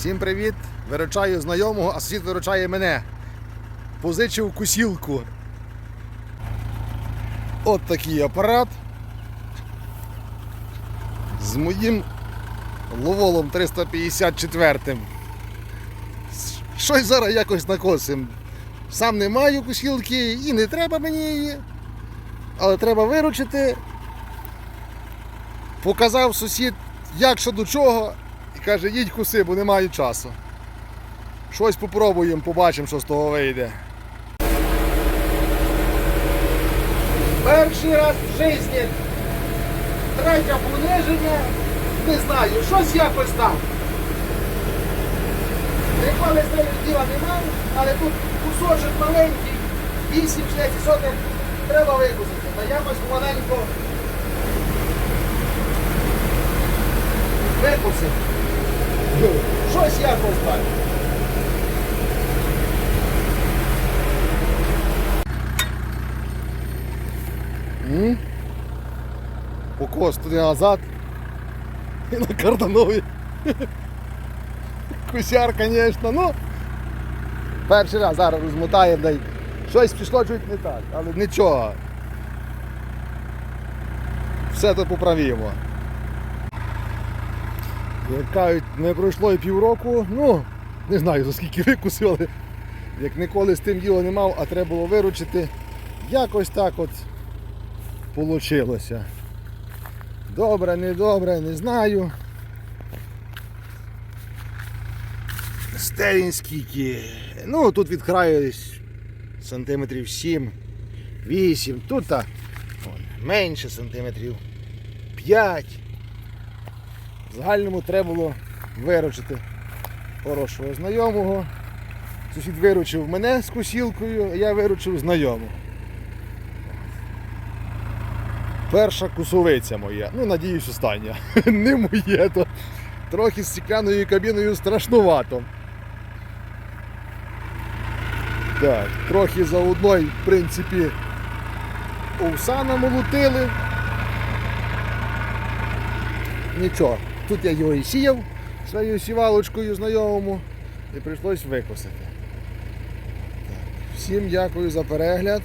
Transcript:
Всім привіт! Виручаю знайомого, а сусід виручає мене. Позичив кусілку. От такий апарат. З моїм ловолом 354. Щось зараз якось накосим. Сам не маю кусілки і не треба мені її. Але треба виручити. Показав сусід, як що до чого, і каже, їдь куси, бо немає часу. Щось попробуємо, побачимо, що з того вийде. Перший раз в житті. Третє пониження. Не знаю, щось якось там. Ніколи з нею діла не мав, але тут кусочок маленький, 8-6 сотень треба викусити. Та якось маленько Щось якось так. М? Покос туди назад. І на карданові. Кусяр, звісно, ну. Перший раз зараз розмотаємо, дай. Щось пішло чуть не так, але нічого. Все то поправимо. Як кажуть, не пройшло і півроку, ну, не знаю за скільки викусив, але як ніколи з тим діла не мав, а треба було виручити, якось так от получилося. Добре, не добре, не знаю. Стелін скільки. Ну, тут від краю сантиметрів 7, 8, тут менше сантиметрів 5. В загальному треба було виручити хорошого знайомого. Сусід виручив мене з кусілкою, а я виручив знайому. Перша кусовиця моя. Ну, надіюсь, остання. Не моє, то трохи з стекляною кабіною страшнувато. Так, трохи заодно, й, в принципі, овса намолотили. Нічого, тут я його і сіяв своєю сівалочкою знайомому і прийшлось викосити. Так, всім дякую за перегляд.